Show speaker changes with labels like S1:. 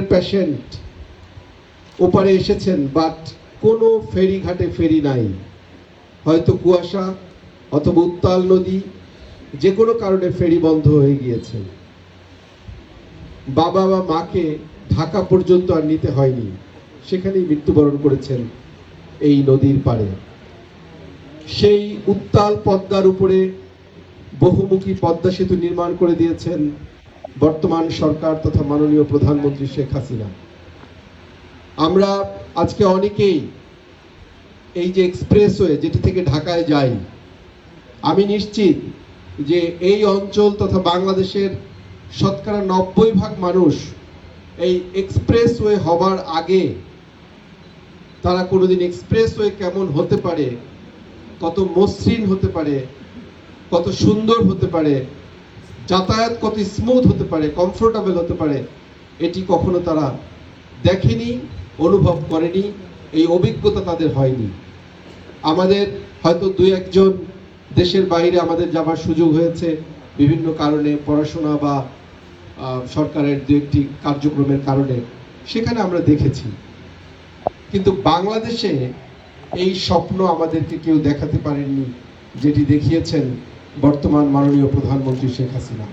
S1: Patient ওপারে এসেছেন but কোনো ফেরি ঘাটে ফেরি নাই। হয়তো কুয়াশা অথবা উত্তাল নদী, যে কোনো কারণে ফেরি বন্ধ হয়ে গিয়েছে। বাবা বা মাকে ঢাকা পর্যন্ত আর নিতে হয়নি। সেখানেই মৃত্যুবরণ করেছেন এই নদীর পাড়ে। সেই উত্তাল পদ্মার উপরে বহুমুখী পদ্মা সেতু নির্মাণ করে দিয়েছেন। বর্তমান সরকার তথা মাননীয় প্রধানমন্ত্রী শেখ হাসিনা। আমরা আজকে অনেকেই এই যে এক্সপ্রেসওয়ে যেটি থেকে ঢাকায় যাই, আমি নিশ্চিত যে এই অঞ্চল তথা বাংলাদেশের শতকরা নব্বই ভাগ মানুষ এই এক্সপ্রেসওয়ে হবার আগে তারা কোনোদিন এক্সপ্রেসওয়ে কেমন হতে পারে, কত মসৃণ হতে পারে, কত সুন্দর হতে পারে যাতায়াত কত স্মুথ হতে পারে কমফোর্টেবল হতে পারে, এটি কখনো তারা দেখেনি, অনুভব করেনি, এই অভিজ্ঞতা তাদের হয়নি। আমাদের হয়তো দুই একজন দেশের বাইরে আমাদের যাবার সুযোগ হয়েছে, বিভিন্ন কারণে পড়াশোনা বা সরকারের দু একটি কার্যক্রমের কারণে, সেখানে আমরা দেখেছি। কিন্তু বাংলাদেশে এই স্বপ্ন আমাদেরকে কেউ দেখাতে পারেননি, যেটি দেখিয়েছেন বর্তমান মাননীয় প্রধানমন্ত্রী শেখ হাসিনা।